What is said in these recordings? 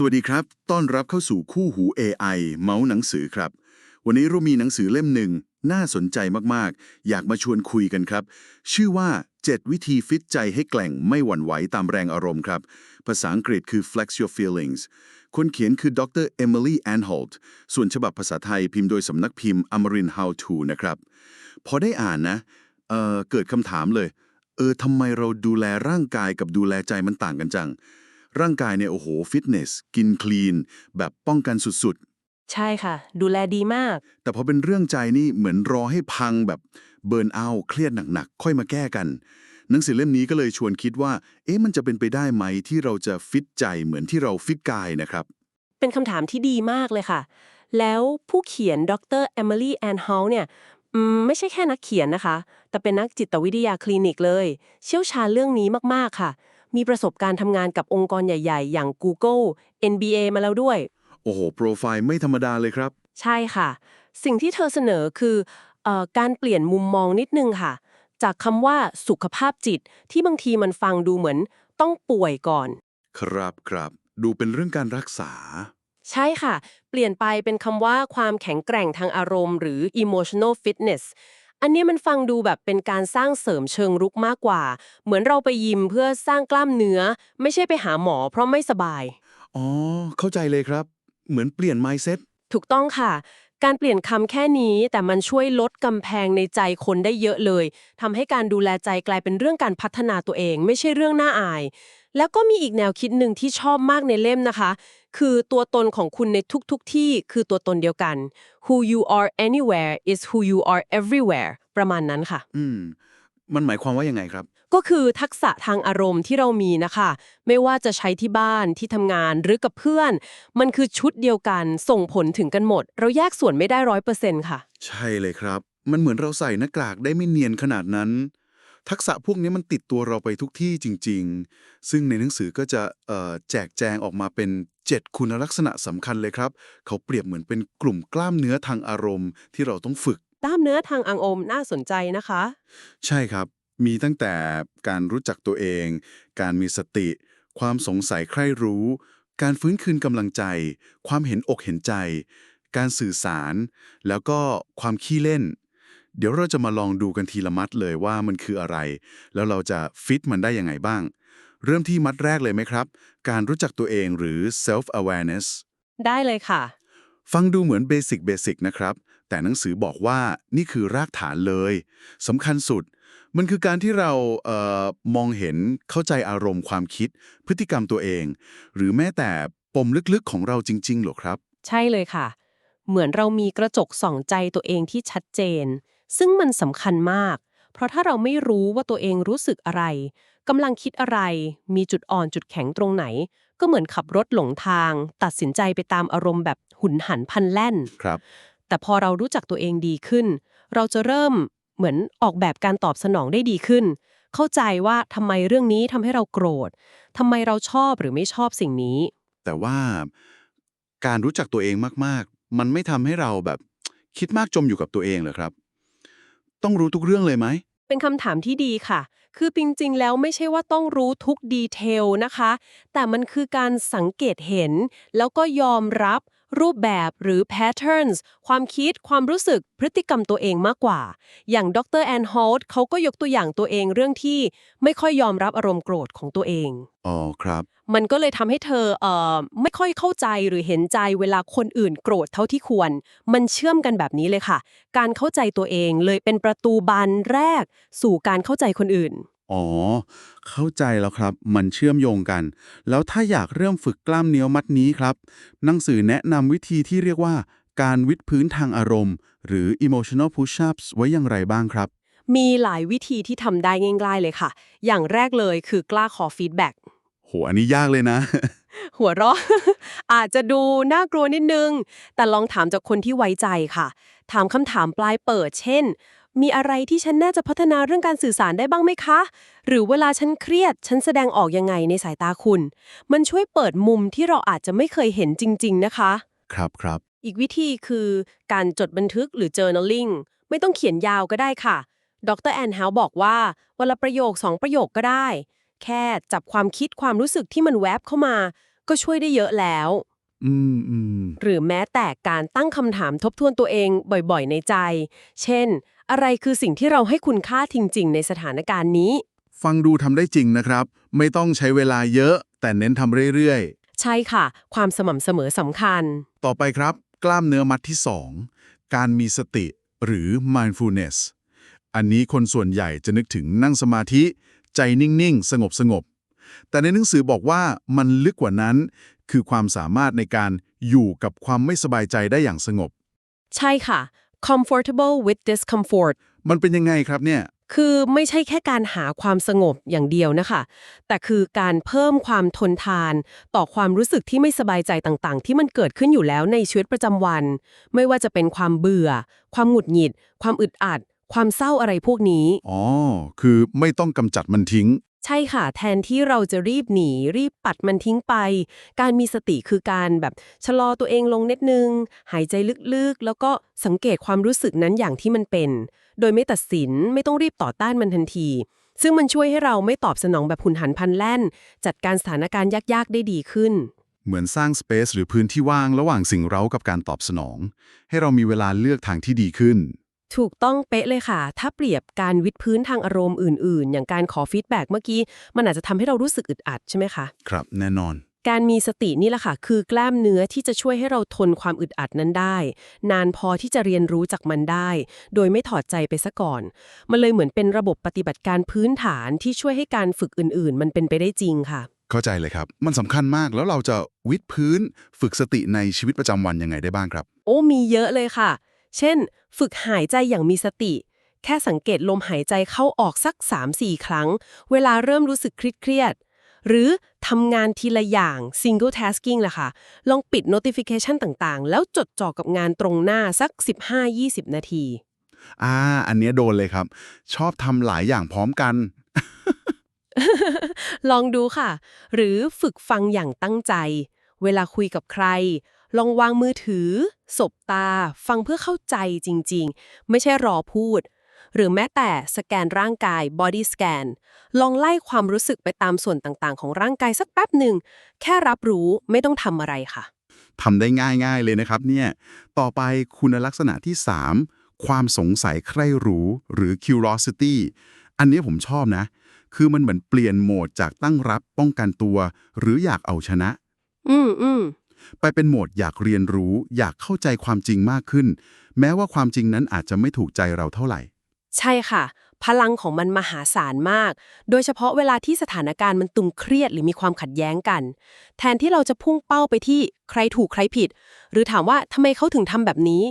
สวัสดีครับ ต้อนรับเข้าสู่คู่หู AI เมาส์หนังสือครับ วันนี้เรามีหนังสือเล่มหนึ่ง น่าสนใจมาก ๆ อยากมาชวนคุยกันครับ ชื่อว่า 7 วิธีฟิตใจให้แกล่งไม่หวั่นไหวตามแรงอารมณ์ครับ ภาษาอังกฤษคือ flex your feelings คนเขียนคือดร Emily Anholt ส่วนฉบับภาษาไทยพิมพ์โดยสำนักพิมพ์ Amarin How to นะครับ พอได้อ่านนะเออเกิดคำถามเลย เออทำไมเราดูแลร่างกายกับดูแลใจมันต่างกันจัง ร่างกายเนี่ยโอ้โหฟิตเนส กินคลีน แบบป้องกันสุดใช่ค่ะ ดูแลดีมากๆแต่พอเป็นเรื่องใจนี่เหมือนรอให้พังแบบเบิร์นเอาเครียดหนักๆ ค่อยมาแก้กัน หนังสือเล่มนี้ก็เลยชวนคิดว่า เอ๊ะมันจะเป็นไปได้ไหมที่เราจะฟิตใจเหมือนที่เราฟิตกายนะครับ เป็นคำถามที่ดีมากเลยค่ะ แล้วผู้เขียนดรเอมิลี่แอนฮาลเนี่ยอืมไม่ใช่แค่นักเขียนนะคะ แต่เป็นนักจิตวิทยาคลินิกเลย เชี่ยวชาญเรื่องนี้มากๆค่ะ มีประสบการณ์ทำงานกับองค์กรใหญ่ ๆ อย่าง Google NBA มาแล้วด้วย โอ้โห โปรไฟล์ไม่ธรรมดาเลยครับ ใช่ค่ะ สิ่งที่เธอเสนอคือเออการเปลี่ยนมุมมองนิดนึงค่ะ จากคำว่าสุขภาพจิตที่บางทีมันฟังดูเหมือนต้องป่วยก่อน ครับครับดูเป็นเรื่องการรักษา ใช่ค่ะ เปลี่ยนไปเป็นคำว่าความแข็งแกร่งทางอารมณ์หรือ emotional fitness อันนี้มันฟังดูแบบเป็นการสร้างเสริมเชิงรุกมากกว่า เหมือนเราไปยิมเพื่อสร้างกล้ามเนื้อ ไม่ใช่ไปหาหมอเพราะไม่สบาย อ๋อ เข้าใจเลยครับ เหมือนเปลี่ยน mindset ถูกต้องค่ะ การเปลี่ยนคำแค่นี้แต่มันช่วยลดกำแพงในใจคนได้เยอะเลยทำให้การดูแลใจกลายเป็นเรื่องการพัฒนาตัวเอง ไม่ใช่เรื่องน่าอาย แล้วก็มีอีกแนวคิดหนึ่งที่ชอบมากในเล่มนะคะคือตัวตนของคุณในทุกๆทที่คือตัวตนเดียวกัน who you are anywhere is who you are everywhere ประมาณนั้นค่ะ อืม มันหมายความว่ายังไงครับ ก็คือทักษะทางอารมณ์ที่เรามีนะคะ ไม่ว่าจะใช้ที่บ้านที่ทำงานหรือกับเพื่อน มันคือชุดเดียวกันส่งผลถึงกันหมด เราแยกส่วนไม่ได้ร้อยเปอร์เซ็นต์ค่ะ ใช่เลยครับ มันเหมือนเราใส่หน้ากากได้ไม่เนียนขนาดนั้น ทักษะพวกนี้มันติดตัวเราไปทุกที่จริง ๆ ซึ่งในหนังสือก็จะเอ่อแจกแจงออกมาเป็น 7 คุณลักษณะสำคัญเลยครับ เขาเปรียบเหมือนเป็นกลุ่มกล้ามเนื้อทางอารมณ์ที่เราต้องฝึก กล้ามเนื้อทางอังอมน่าสนใจนะคะ ใช่ครับ มีตั้งแต่การรู้จักตัวเอง การมีสติ ความสงสัยใคร่รู้ การฟื้นคืนกำลังใจ ความเห็นอกเห็นใจ การสื่อสาร แล้วก็ความขี้เล่น เดี๋ยวเราจะมาลองดูกันทีละมัดเลยว่ามันคืออะไร แล้วเราจะฟิตมันได้ยังไงบ้าง เริ่มที่มัดแรกเลยไหมครับ การรู้จักตัวเองหรือ self awareness ได้เลยค่ะ ฟังดูเหมือนเบสิกเบสิกนะครับ แต่หนังสือบอกว่านี่คือรากฐานเลยสำคัญสุด มันคือการที่เราเออมองเห็นเข้าใจอารมณ์ความคิด พฤติกรรมตัวเอง หรือแม้แต่ปมลึกๆของเราจริงๆหรอครับ ใช่เลยค่ะ เหมือนเรามีกระจกส่องใจตัวเองที่ชัดเจน ซึ่งมันสำคัญมาก เพราะถ้าเราไม่รู้ว่าตัวเองรู้สึกอะไรกำลังคิดอะไร มีจุดอ่อนจุดแข็งตรงไหน ก็เหมือนขับรถหลงทาง ตัดสินใจไปตามอารมณ์แบบหุนหันพลันแล่น ครับ แต่พอเรารู้จักตัวเองดีขึ้น เราจะเริ่มเหมือนออกแบบการตอบสนองได้ดีขึ้น เข้าใจว่าทำไมเรื่องนี้ทำให้เราโกรธทำไมเราชอบหรือไม่ชอบสิ่งนี้ แต่ว่าการรู้จักตัวเองมากๆ มันไม่ทำให้เราแบบคิดมากจมอยู่กับตัวเองเหรอครับ ต้องรู้ทุกเรื่องเลยไหม เป็นคำถามที่ดีค่ะ คือจริงๆ แล้วไม่ใช่ว่าต้องรู้ทุกดีเทลนะคะ แต่มันคือการสังเกตเห็น แล้วก็ยอมรับ รูปแบบหรือ patterns ความคิด ความรู้สึก พฤติกรรมตัวเองมากกว่า อย่างดรแอนฮอลต์เขาก็ยกตัวอย่างตัวเองเรื่องที่ไม่ค่อยยอมรับอารมณ์โกรธของตัวเอง อ๋อครับ มันก็เลยทำให้เธอเอ่อไม่ค่อยเข้าใจหรือเห็นใจเวลาคนอื่นโกรธเท่าที่ควร มันเชื่อมกันแบบนี้เลยค่ะ การเข้าใจตัวเองเลยเป็นประตูบานแรก สู่การเข้าใจคนอื่น อ๋อ เข้าใจแล้วครับ มันเชื่อมโยงกัน แล้วถ้าอยากเริ่มฝึกกล้ามเนื้อมัดนี้ครับ หนังสือแนะนำวิธีที่เรียกว่า การวิดพื้นทางอารมณ์ หรือ emotional push-ups ไว้อย่างไรบ้างครับ มีหลายวิธีที่ทำได้ง่ายๆเลยค่ะ อย่างแรกเลยคือกล้าขอฟีดแบ็กโห อันนี้ยากเลยนะ หัวเราะ อาจจะดูน่ากลัวนิดนึง แต่ลองถามจากคนที่ไว้ใจค่ะ ถามคำถามปลายเปิด เช่นมีอะไรที่ฉันน่าจะพัฒนาเรื่องการสื่อสารได้บ้างไหมคะ หรือเวลาฉันเครียด ฉันแสดงออกยังไงในสายตาคุณ มันช่วยเปิดมุมที่เราอาจจะไม่เคยเห็นจริง ๆ นะคะ ครับครับ อีกวิธีคือการจดบันทึกหรือ journaling ไม่ต้องเขียนยาวก็ได้ค่ะ ดรแอนเฮาบอกว่าวันละประโยคสองประโยคก็ได้ แค่จับความคิดความรู้สึกที่มันแวบเข้ามา ก็ช่วยได้เยอะแล้ว อืมอืมหรือแม้แต่การตั้งคำถามทบทวนตัวเองบ่อยๆ ในใจ เช่น อะไรคือสิ่งที่เราให้คุณค่าจริง ๆ ในสถานการณ์นี้ ฟังดูทำได้จริงนะครับ ไม่ต้องใช้เวลาเยอะ แต่เน้นทำเรื่อยใช่ค่ะ ความสม่ำเสมอสำคัญ ๆ ต่อไปครับ กล้ามเนื้อมัดที่ 2 การมีสติหรือ mindfulness อันนี้คนส่วนใหญ่จะนึกถึงนั่งสมาธิ ใจนิ่ง ๆ สงบสงบๆแต่ในหนังสือบอกว่ามันลึกกว่านั้น คือความสามารถในการอยู่กับความไม่สบายใจได้อย่างสงบ ใช่ค่ะ comfortable with discomfort มันเป็นยังไงครับเนี่ย คือไม่ใช่แค่การหาความสงบอย่างเดียวนะคะ แต่คือการเพิ่มความทนทาน ต่อความรู้สึกที่ไม่สบายใจต่างๆ ที่มันเกิดขึ้นอยู่แล้วในชีวิตประจำวัน ไม่ว่าจะเป็นความเบื่อ ความหงุดหงิด ความอึดอัด ความเศร้าอะไรพวกนี้ อ๋อ คือไม่ต้องกำจัดมันทิ้ง ใช่ค่ะ แทนที่เราจะรีบหนี รีบปัดมันทิ้งไป การมีสติคือการแบบชะลอตัวเองลงนิดนึง หายใจลึกๆ แล้วก็สังเกตความรู้สึกนั้นอย่างที่มันเป็น โดยไม่ตัดสินไม่ต้องรีบต่อต้านมันทันที ซึ่งมันช่วยให้เราไม่ตอบสนองแบบหุนหันพลันแล่น จัดการสถานการณ์ยากๆ ได้ดีขึ้น เหมือนสร้างสเปซหรือพื้นที่ว่างระหว่างสิ่งเร้ากับการตอบสนอง ให้เรามีเวลาเลือกทางที่ดีขึ้น ถูกต้องเป๊ะเลยค่ะ ถ้าเปรียบการวิดพื้นทางอารมณ์อื่น ๆ อย่างการขอฟีดแบ็กเมื่อกี้ มันอาจจะทำให้เรารู้สึกอึดอัดใช่ไหมคะ ครับ แน่นอน การมีสตินี่แหละค่ะ คือกล้ามเนื้อที่จะช่วยให้เราทนความอึดอัดนั้นได้ นานพอที่จะเรียนรู้จากมันได้ โดยไม่ถอดใจไปซะก่อน มันเลยเหมือนเป็นระบบปฏิบัติการพื้นฐานที่ช่วยให้การฝึกอื่น ๆ มันเป็นไปได้จริงค่ะ เข้าใจเลยครับ มันสำคัญมากแล้วเราจะวิดพื้น ฝึกสติในชีวิตประจำวันยังไงได้บ้างครับ โอ้มีเยอะเลยค่ะ เช่น ฝึกหายใจอย่างมีสติ แค่สังเกตลมหายใจเข้าออกสัก 3-4 ครั้ง เวลาเริ่มรู้สึกเครียดๆหรือทำงานทีละอย่าง single tasking แหละค่ะ ลองปิด notification ต่างๆ แล้วจดจ่อกับงานตรงหน้าสัก 15-20 นาที อ่า อันเนี้ยโดนเลยครับ ชอบทำหลายอย่างพร้อมกัน ลองดูค่ะ หรือฝึกฟังอย่างตั้งใจ เวลาคุยกับใคร ลองวางมือถือ สบตา ฟังเพื่อเข้าใจจริง ๆ ไม่ใช่รอพูด หรือแม้แต่สแกนร่างกาย body scan ลองไล่ความรู้สึกไปตามส่วนต่างๆ ของร่างกายสักแป๊บหนึ่ง แค่รับรู้ไม่ต้องทำอะไรค่ะทำได้ง่ายๆเลยนะครับเนี่ย ต่อไปคุณลักษณะที่ 3 ความสงสัยใคร่รู้หรือ curiosity อันนี้ผมชอบนะ คือมันเหมือนเปลี่ยนโหมดจากตั้งรับป้องกันตัว หรืออยากเอาชนะ อืมอืม ไปเป็นโหมดอยากเรียนรู้ อยากเข้าใจความจริงมากขึ้น แม้ว่าความจริงนั้นอาจจะไม่ถูกใจเราเท่าไหร่ ใช่ค่ะ พลังของมันมหาศาลมาก โดยเฉพาะเวลาที่สถานการณ์มันตึงเครียดหรือมีความขัดแย้งกัน แทนที่เราจะพุ่งเป้าไปที่ใครถูกใครผิด หรือถามว่าทำไมเขาถึงทำแบบนี้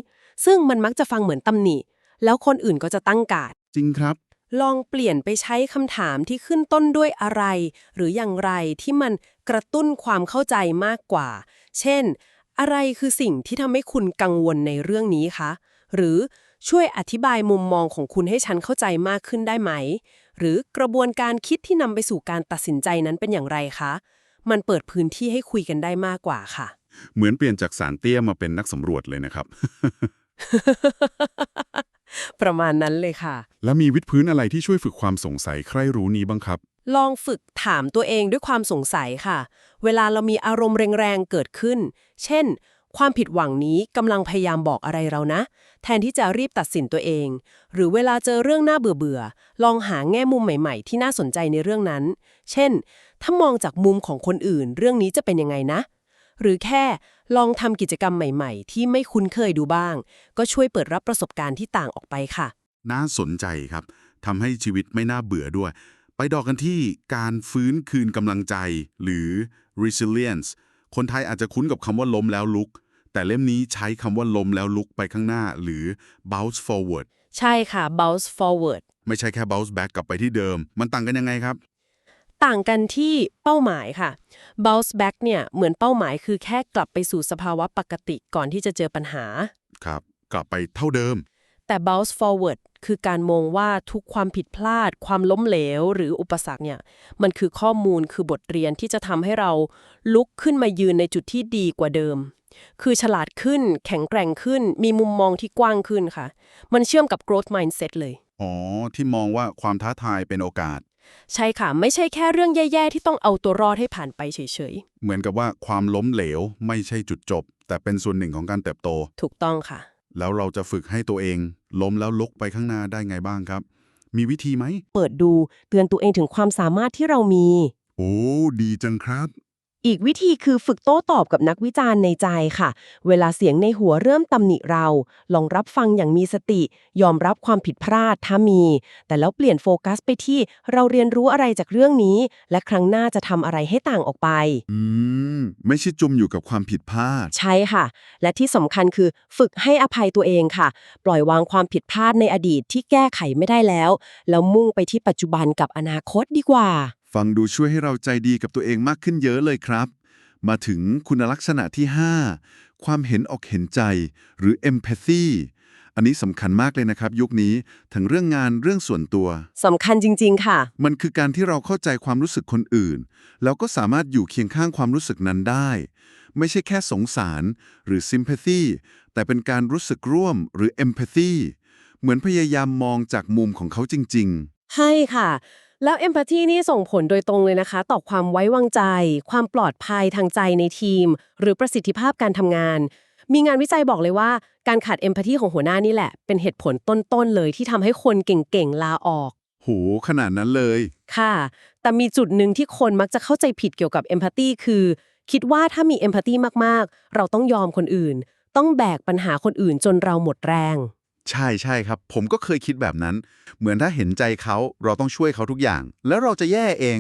ซึ่งมันมักจะฟังเหมือนตำหนิ แล้วคนอื่นก็จะตั้งการดจริงครับ ลองเปลี่ยนไปใช้คำถามที่ขึ้นต้นด้วยอะไร หรืออย่างไรที่มันกระตุ้นความเข้าใจมากกว่า เช่น อะไรคือสิ่งที่ทำให้คุณกังวลในเรื่องนี้คะ หรือช่วยอธิบายมุมมองของคุณให้ฉันเข้าใจมากขึ้นได้ไหม หรือกระบวนการคิดที่นำไปสู่การตัดสินใจนั้นเป็นอย่างไรคะ มันเปิดพื้นที่ให้คุยกันได้มากกว่าค่ะ เหมือนเปลี่ยนจากสารเตี้ยมาเป็นนักสำรวจเลยนะครับ ประมาณนั้นเลยค่ะ แล้วมีวิดพื้นอะไรที่ช่วยฝึกความสงสัยใคร่รู้นี้บ้างครับ ลองฝึกถามตัวเองด้วยความสงสัยค่ะ เวลาเรามีอารมณ์แรงๆเกิดขึ้น เช่น ความผิดหวังนี้กำลังพยายามบอกอะไรเรานะ แทนที่จะรีบตัดสินตัวเอง หรือเวลาเจอเรื่องน่าเบื่อๆลองหาแง่มุมใหม่ๆ ที่น่าสนใจในเรื่องนั้น เช่น ถ้ามองจากมุมของคนอื่น เรื่องนี้จะเป็นยังไงนะ หรือแค่ ลองทำกิจกรรมใหม่ๆ ที่ไม่คุ้นเคยดูบ้าง ก็ช่วยเปิดรับประสบการณ์ที่ต่างออกไปค่ะ น่าสนใจครับทำให้ชีวิตไม่น่าเบื่อด้วย ไปดอกกันที่การฟื้นคืนกำลังใจ หรือ resilience คนไทยอาจจะคุ้นกับคำว่าล้มแล้วลุก แต่เล่มนี้ใช้คำว่าล้มแล้วลุกไปข้างหน้า หรือ bounce forward ใช่ค่ะ bounce forward ไม่ใช่แค่ bounce back กลับไปที่เดิม มันต่างกันยังไงครับ ต่างกันที่เป้าหมายค่ะ bounce back เนี่ยเหมือนเป้าหมายคือแค่กลับไปสู่สภาวะปกติก่อนที่จะเจอปัญหา ครับ กลับไปเท่าเดิม แต่ bounce forward คือการมองว่าทุกความผิดพลาด ความล้มเหลว หรืออุปสรรคเนี่ย มันคือข้อมูลคือบทเรียนที่จะทำให้เราลุกขึ้นมายืนในจุดที่ดีกว่าเดิม คือฉลาดขึ้น แข็งแกร่งขึ้น มีมุมมองที่กว้างขึ้นค่ะ มันเชื่อมกับ growth mindset เลย อ๋อ ที่มองว่าความท้าทายเป็นโอกาส ใช่ค่ะ ไม่ใช่แค่เรื่องแย่ ๆ ที่ต้องเอาตัวรอดให้ผ่านไปเฉยเหมือนกับว่าความล้มเหลวไม่ใช่จุดจบ แต่เป็นส่วนหนึ่งของการเติบโตๆถูกต้องค่ะ แล้วเราจะฝึกให้ตัวเอง ล้มแล้วลุกไปข้างหน้าได้ไงบ้างครับ มีวิธีไหม เปิดดูเตือนตัวเองถึงความสามารถที่เรามี โอ้ ดีจังครับ อีกวิธีคือฝึกโต้ตอบกับนักวิจารณ์ในใจค่ะ เวลาเสียงในหัวเริ่มตำหนิเรา ลองรับฟังอย่างมีสติ ยอมรับความผิดพลาดถ้ามี แต่แล้วเปลี่ยนโฟกัสไปที่เราเรียนรู้อะไรจากเรื่องนี้ และครั้งหน้าจะทำอะไรให้ต่างออกไป อืม ไม่ใช่จมอยู่กับความผิดพลาด ใช่ค่ะ และที่สำคัญคือฝึกให้อภัยตัวเองค่ะ ปล่อยวางความผิดพลาดในอดีตที่แก้ไขไม่ได้แล้ว แล้วมุ่งไปที่ปัจจุบันกับอนาคตดีกว่า ฟังดูช่วยให้เราใจดีกับตัวเองมากขึ้นเยอะเลยครับ มาถึงคุณลักษณะที่ 5 ความเห็นอกเห็นใจ หรือ empathy อันนี้สำคัญมากเลยนะครับ ยุคนี้ทั้งเรื่องงานเรื่องส่วนตัวสำคัญจริง ๆ ค่ะ มันคือการที่เราเข้าใจความรู้สึกคนอื่น แล้วก็สามารถอยู่เคียงข้างความรู้สึกนั้นได้ ไม่ใช่แค่สงสารหรือ sympathy แต่เป็นการรู้สึกร่วมหรือ empathy เหมือนพยายามมองจากมุมของเขาจริงใช่ค่ะ แล้ว empathy นี่ส่งผลโดยตรงเลยนะคะ ต่อความไว้วางใจ ความปลอดภัยทางใจในทีม หรือประสิทธิภาพการทำงาน มีงานวิจัยบอกเลยว่า การขาด empathy ของหัวหน้านี่แหละ เป็นเหตุผลต้นๆเลยที่ทำให้คนเก่งๆลาออกๆโห ขนาดนั้นเลย ค่ะ แต่มีจุดหนึ่งที่คนมักจะเข้าใจผิดเกี่ยวกับ empathy คือ คิดว่าถ้ามี empathy มากๆ เราต้องยอมคนอื่น ต้องแบกปัญหาคนอื่นจนเราหมดแรง ใช่ใช่ครับ ผมก็เคยคิดแบบนั้น เหมือนถ้าเห็นใจเขาเราต้องช่วยเขาทุกอย่าง แล้วเราจะแย่เอง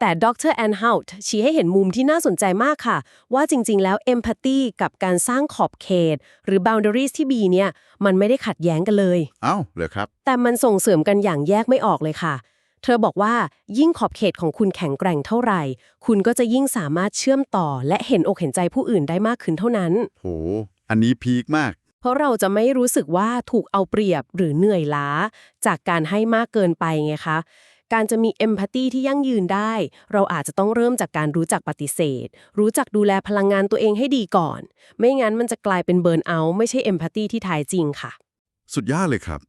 แต่ดรแอนเฮาท์ชี้ให้เห็นมุมที่น่าสนใจมากค่ะ ว่าจริง ๆ แล้ว empathy กับการสร้างขอบเขต หรือ boundaries ที่ดีเนี่ย มันไม่ได้ขัดแย้งกันเลย เอ้าเหรอครับ แต่มันส่งเสริมกันอย่างแยกไม่ออกเลยค่ะ เธอบอกว่ายิ่งขอบเขตของคุณแข็งแกร่งเท่าไหร่ คุณก็จะยิ่งสามารถเชื่อมต่อ และเห็นอกเห็นใจผู้อื่นได้มากขึ้นเท่านั้น โห อันนี้พีคมากเพ ราะเราจะไม่รู้สึกว่าถูกเอาเปรียบหรือเหนื่อยล้า จากการให้มากเกินไปไงคะการจะมีเอมพัตตีที่ยั่งยืนได้ เราอาจจะต้องเริ่มจากการรู้จักปฏิเสธ รู้จักดูแลพลังงานตัวเองให้ดีก่อน ไม่งั้นมันจะกลายเป็นเบิร์นเอาท์ไม่ใช่เอมพัตตีที่แท้จริงค่ะ สุดยอดเลยครับ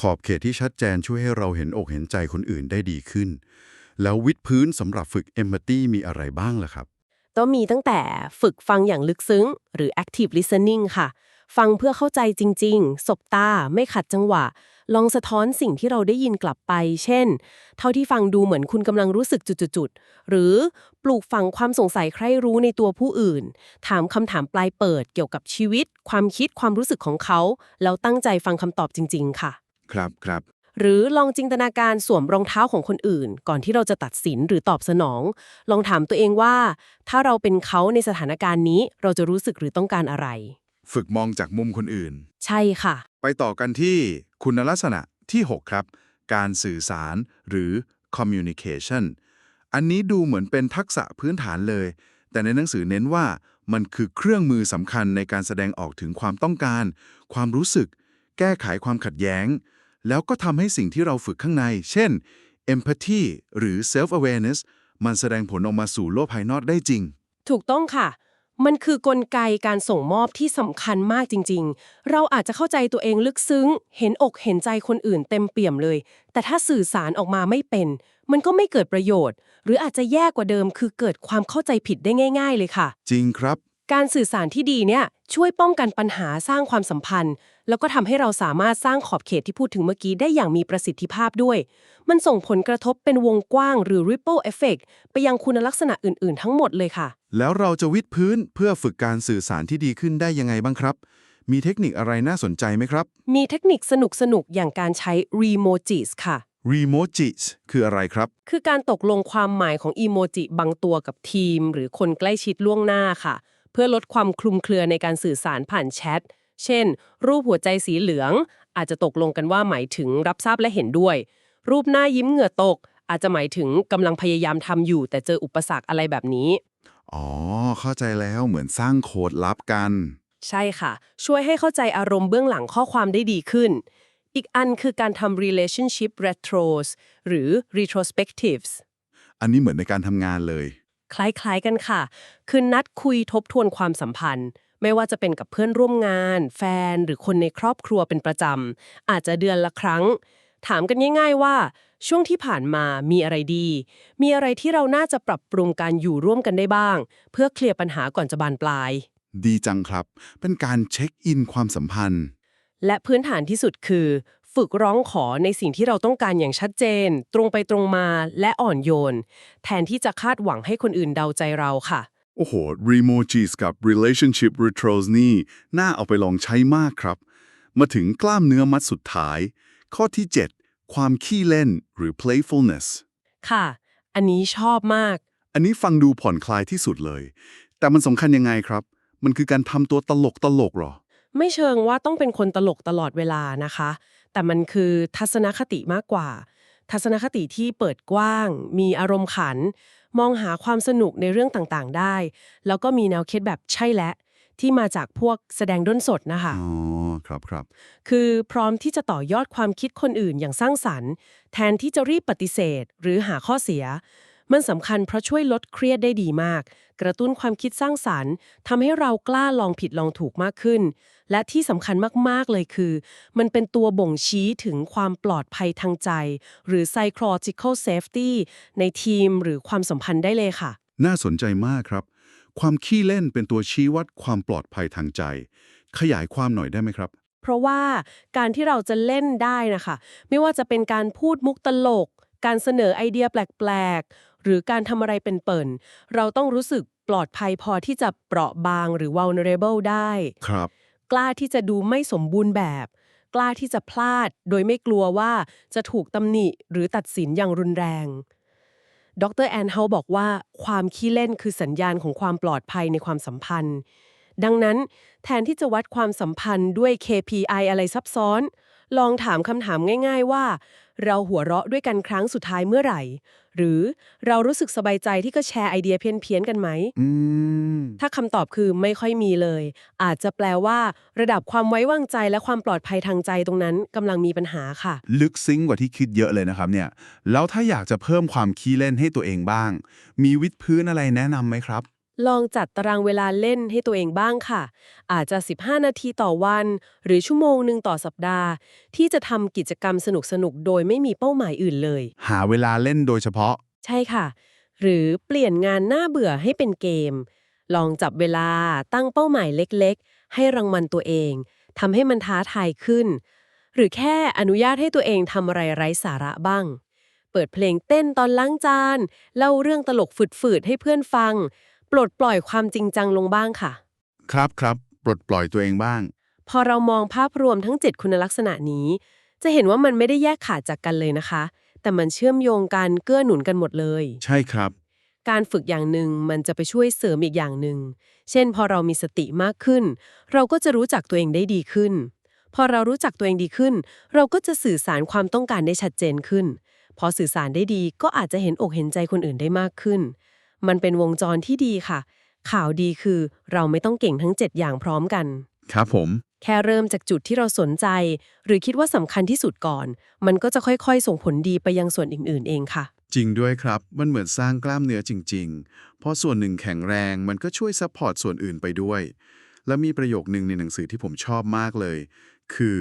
ขอบเขตที่ชัดเจนช่วยให้เราเห็นอกเห็นใจคนอื่นได้ดีขึ้น แล้ววิดพื้นสำหรับฝึก empathy มีอะไรบ้างล่ะครับต้องมีตั้งแต่ฝึกฟังอย่างลึกซึ้ง หรือ active listening ค่ะ ฟังเพื่อเข้าใจจริง ๆ สบตา ไม่ขัดจังหวะ ลองสะท้อนสิ่งที่เราได้ยินกลับไป เช่น เท่าที่ฟังดูเหมือนคุณกำลังรู้สึกจุดๆๆหรือปลูกฝังความสงสัยใครรู้ในตัวผู้อื่น ถามคำถามปลายเปิดเกี่ยวกับชีวิต ความคิดความรู้สึกของเขา แล้วตั้งใจฟังคำตอบจริง ๆ ค่ะ ครับครับหรือลองจินตนาการสวมรองเท้าของคนอื่น ก่อนที่เราจะตัดสินหรือตอบสนอง ลองถามตัวเองว่า ถ้าเราเป็นเขาในสถานการณ์นี้ เราจะรู้สึกหรือต้องการอะไร ฝึกมองจากมุมคนอื่น ใช่ค่ะ ไปต่อกันที่คุณลักษณะที่ 6 ครับ การสื่อสารหรือ communication อันนี้ดูเหมือนเป็นทักษะพื้นฐานเลย แต่ในหนังสือเน้นว่ามันคือเครื่องมือสำคัญในการแสดงออกถึงความต้องการ ความรู้สึก แก้ไขความขัดแย้ง แล้วก็ทำให้สิ่งที่เราฝึกข้างใน เช่น empathy หรือ self awareness มันแสดงผลออกมาสู่โลกภายนอกได้จริง ถูกต้องค่ะ มันคือกลไกการส่งมอบที่สำคัญมากจริง ๆ เราอาจจะเข้าใจตัวเองลึกซึ้ง เห็นอกเห็นใจคนอื่นเต็มเปี่ยมเลย แต่ถ้าสื่อสารออกมาไม่เป็น มันก็ไม่เกิดประโยชน์ หรืออาจจะแย่กว่าเดิม คือเกิดความเข้าใจผิดได้ง่าย ๆ เลยค่ะ จริงครับ การสื่อสารที่ดีเนี่ยช่วยป้องกันปัญหาสร้างความสัมพันธ์ แล้วก็ทำให้เราสามารถสร้างขอบเขตที่พูดถึงเมื่อกี้ได้อย่างมีประสิทธิภาพด้วย มันส่งผลกระทบเป็นวงกว้างหรือ ripple effect ไปยังคุณลักษณะอื่น ๆ ทั้งหมดเลยค่ะ แล้วเราจะวิดพื้นเพื่อฝึกการสื่อสารที่ดีขึ้นได้ยังไงบ้างครับ มีเทคนิคอะไรน่าสนใจไหมครับ มีเทคนิคสนุกๆอย่างการใช้ remojis ค่ะ Remojis คืออะไรครับ คือการตกลงความหมายของอีโมจิบางตัวกับทีม หรือคนใกล้ชิดล่วงหน้าค่ะ เพื่อลดความคลุมเครือในการสื่อสารผ่านแชท เช่น รูปหัวใจสีเหลือง อาจจะตกลงกันว่าหมายถึงรับทราบและเห็นด้วย รูปหน้ายิ้มเหงื่อตก อาจจะหมายถึงกำลังพยายามทำอยู่ แต่เจออุปสรรคอะไรแบบนี้ อ๋อ เข้าใจแล้วเหมือนสร้างโค้ดลับกัน ใช่ค่ะ ช่วยให้เข้าใจอารมณ์เบื้องหลังข้อความได้ดีขึ้น อีกอันคือการทำ relationship retros หรือ retrospectives อันนี้เหมือนในการทำงานเลย คล้ายๆกันค่ะ คือนัดคุยทบทวนความสัมพันธ์ ไม่ว่าจะเป็นกับเพื่อนร่วมงาน แฟนหรือคนในครอบครัวเป็นประจำ อาจจะเดือนละครั้ง ถามกันง่าย ๆว่า ช่วงที่ผ่านมามีอะไรดี มีอะไรที่เราน่าจะปรับปรุงการอยู่ร่วมกันได้บ้าง เพื่อเคลียร์ปัญหาก่อนจะบานปลาย ดีจังครับ เป็นการเช็คอินความสัมพันธ์ และพื้นฐานที่สุดคือ ฝึกร้องขอในสิ่งที่เราต้องการอย่างชัดเจน ตรงไปตรงมาและอ่อนโยน แทนที่จะคาดหวังให้คนอื่นเดาใจเราค่ะ โอ้โห Remojis กับ Relationship Retros นี่ น่าเอาไปลองใช้มากครับ มาถึงกล้ามเนื้อมัดสุดท้าย ข้อที่ 7 ความขี้เล่นหรือ playfulness ค่ะ อันนี้ชอบมาก อันนี้ฟังดูผ่อนคลายที่สุดเลย แต่มันสำคัญยังไงครับ มันคือการทำตัวตลกตลกๆหรอ ไม่เชิงว่าต้องเป็นคนตลกตลอดเวลานะคะ แต่มันคือทัศนคติมากกว่า ทัศนคติที่เปิดกว้าง มีอารมณ์ขัน มองหาความสนุกในเรื่องต่างๆ ได้ แล้วก็มีแนวคิดแบบใช่และที่มาจากพวกแสดงด้นสดนะคะอ๋อครับครับ คือพร้อมที่จะต่อยอดความคิดคนอื่นอย่างสร้างสรรค์ แทนที่จะรีบปฏิเสธ หรือหาข้อเสีย มันสำคัญเพราะช่วยลดเครียดได้ดีมาก กระตุ้นความคิดสร้างสรรค์ทำให้เรากล้าลองผิดลองถูกมากขึ้น และที่สำคัญมาก ๆ เลยคือ มันเป็นตัวบ่งชี้ถึงความปลอดภัยทางใจ หรือ psychological safety ในทีมหรือความสัมพันธ์ได้เลยค่ะ น่าสนใจมากครับ ความขี้เล่นเป็นตัวชี้วัดความปลอดภัยทางใจ ขยายความหน่อยได้ไหมครับ เพราะว่าการที่เราจะเล่นได้นะคะ ไม่ว่าจะเป็นการพูดมุกตลก การเสนอไอเดียแปลก ๆ หรือการทำอะไรเป็นเปิ่น เราต้องรู้สึกปลอดภัยพอที่จะเปราะบางหรือ vulnerable ได้ ครับ กล้าที่จะดูไม่สมบูรณ์แบบ กล้าที่จะพลาด โดยไม่กลัวว่าจะถูกตำหนิหรือตัดสินอย่างรุนแรง ดรแอนเฮาบอกว่าความขี้เล่นคือสัญญาณของความปลอดภัยในความสัมพันธ์ ดังนั้นแทนที่จะวัดความสัมพันธ์ด้วย KPI อะไรซับซ้อน ลองถามคำถามง่าย ๆ ว่า เราหัวเราะด้วยกันครั้งสุดท้ายเมื่อไหร่ หรือเรารู้สึกสบายใจที่ก็แชร์ไอเดียเพี้ยนๆกันไหมอืมถ้าคำตอบคือไม่ค่อยมีเลย อาจจะแปลว่า ระดับความไว้วางใจและความปลอดภัยทางใจตรงนั้นกำลังมีปัญหาค่ะ ลึกซึ้งกว่าที่คิดเยอะเลยนะครับเนี่ย แล้วถ้าอยากจะเพิ่มความขี้เล่นให้ตัวเองบ้าง มีวิดพื้นอะไรแนะนำไหมครับ ลองจัดตารางเวลาเล่นให้ตัวเองบ้างค่ะ อาจจะ 15 นาทีต่อวัน หรือชั่วโมงหนึ่งต่อสัปดาห์ ที่จะทำกิจกรรมสนุกๆ โดยไม่มีเป้าหมายอื่นเลย หาเวลาเล่นโดยเฉพาะ ใช่ค่ะ หรือเปลี่ยนงานน่าเบื่อให้เป็นเกม ลองจับเวลาตั้งเป้าหมายเล็กๆ ให้รางวัลตัวเองทำให้มันท้าทายขึ้น หรือแค่อนุญาตให้ตัวเองทำอะไรไร้สาระบ้าง เปิดเพลงเต้นตอนล้างจาน เล่าเรื่องตลกฝืดๆให้เพื่อนฟัง ปลดปล่อยความจริงจังลงบ้างค่ะ ครับครับปลดปล่อยตัวเองบ้าง พอเรามองภาพรวมทั้ง 7 คุณลักษณะนี้ จะเห็นว่ามันไม่ได้แยกขาดจากกันเลยนะคะ แต่มันเชื่อมโยงกันเกื้อหนุนกันหมดเลย ใช่ครับ การฝึกอย่างหนึ่งมันจะไปช่วยเสริมอีกอย่างหนึ่ง เช่น พอเรามีสติมากขึ้น เราก็จะรู้จักตัวเองได้ดีขึ้น พอเรารู้จักตัวเองดีขึ้น เราก็จะสื่อสารความต้องการได้ชัดเจนขึ้น พอสื่อสารได้ดีก็อาจจะเห็นอกเห็นใจคนอื่นได้มากขึ้น มันเป็นวงจรที่ดีค่ะ ข่าวดีคือเราไม่ต้องเก่งทั้ง 7 อย่างพร้อมกัน ครับผม แค่เริ่มจากจุดที่เราสนใจ หรือคิดว่าสำคัญที่สุดก่อน มันก็จะค่อยๆ ส่งผลดีไปยังส่วนอื่นๆ เองค่ะ จริงด้วยครับ มันเหมือนสร้างกล้ามเนื้อจริงๆ เพราะส่วนหนึ่งแข็งแรงมันก็ช่วยซัพพอร์ตส่วนอื่นไปด้วย และมีประโยคนึงในหนังสือที่ผมชอบมากเลย คือ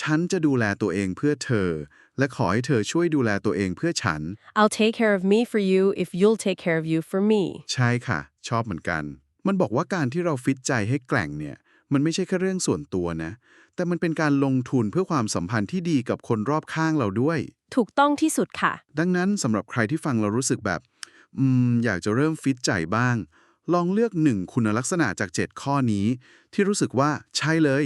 ฉันจะดูแลตัวเองเพื่อเธอ และขอให้เธอช่วยดูแลตัวเองเพื่อฉัน I'll take care of me for you if you'll take care of you for me ใช่ค่ะ ชอบเหมือนกัน มันบอกว่าการที่เราฟิตใจให้แกร่งเนี่ย มันไม่ใช่แค่เรื่องส่วนตัวนะ แต่มันเป็นการลงทุนเพื่อความสัมพันธ์ที่ดีกับคนรอบข้างเราด้วย ถูกต้องที่สุดค่ะ ดังนั้นสำหรับใครที่ฟังเรารู้สึกแบบ อืม อยากจะเริ่มฟิตใจบ้าง ลองเลือกหนึ่งคุณลักษณะจาก 7 ข้อนี้ ที่รู้สึกว่าใช่เลย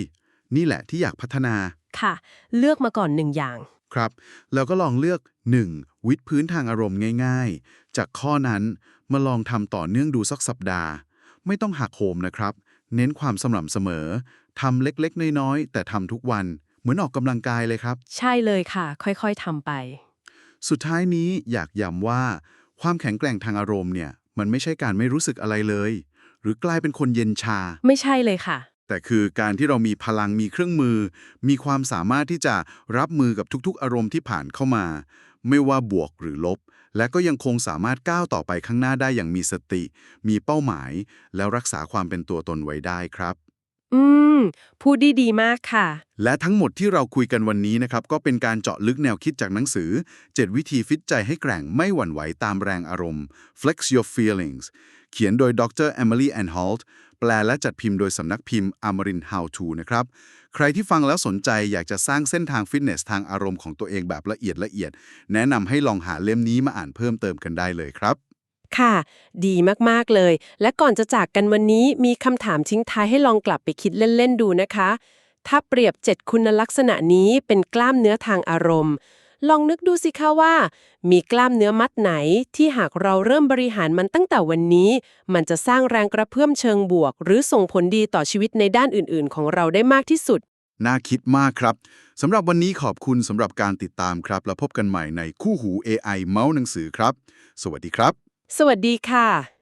นี่แหละที่อยากพัฒนา ค่ะ เลือกมาก่อนหนึ่งอย่าง ครับ แล้วก็ลองเลือก 1. วิดพื้นทางอารมณ์ง่าย ๆ จากข้อนั้นมาลองทำต่อเนื่องดูสักสัปดาห์ ไม่ต้องหักโหมนะครับ เน้นความสม่ำเสมอทำเล็กๆ น้อยๆ แต่ทำทุกวัน เหมือนออกกำลังกายเลยครับ ใช่เลยค่ะ ค่อยๆทำไป สุดท้ายนี้อยากย้ำว่า ความแข็งแกร่งทางอารมณ์เนี่ย มันไม่ใช่การไม่รู้สึกอะไรเลย หรือกลายเป็นคนเย็นชา ไม่ใช่เลยค่ะ แต่คือการที่เรามีพลังมีเครื่องมือ มีความสามารถที่จะรับมือกับทุกๆ อารมณ์ที่ผ่านเข้ามา ไม่ว่าบวกหรือลบ และก็ยังคงสามารถก้าวต่อไปข้างหน้าได้อย่างมีสติ มีเป้าหมาย แล้วรักษาความเป็นตัวตนไว้ได้ครับ อืม พูดดีดีมากค่ะ และทั้งหมดที่เราคุยกันวันนี้นะครับ ก็เป็นการเจาะลึกแนวคิดจากหนังสือ 7 วิธีฟิตใจให้แกร่งไม่หวั่นไหวตามแรงอารมณ์ Flex Your Feelings เขียนโดยดร Emily Ann Holt แปลและจัดพิมพ์โดยสำนักพิมพ์ Amarin How To นะครับ ใครที่ฟังแล้วสนใจอยากจะสร้างเส้นทางฟิตเนสทางอารมณ์ของตัวเองแบบละเอียดละเอียด แนะนำให้ลองหาเล่มนี้มาอ่านเพิ่มเติมกันได้เลยครับ ค่ะ ดีมาก ๆ เลย และก่อนจะจากกันวันนี้มีคำถามทิ้งท้ายให้ลองกลับไปคิดเล่น ๆ ดูนะคะ ถ้าเปรียบ 7 คุณลักษณะนี้เป็นกล้ามเนื้อทางอารมณ์ ลองนึกดูสิคะว่า มีกล้ามเนื้อมัดไหนที่หากเราเริ่มบริหารมันตั้งแต่วันนี้ มันจะสร้างแรงกระเพื่อมเชิงบวก หรือส่งผลดีต่อชีวิตในด้านอื่น ๆ ของเราได้มากที่สุด น่าคิดมากครับสำหรับวันนี้ขอบคุณสำหรับการติดตามครับ แล้วพบกันใหม่ในคู่หู AI เมาส์หนังสือครับ สวัสดีครับ สวัสดีค่ะ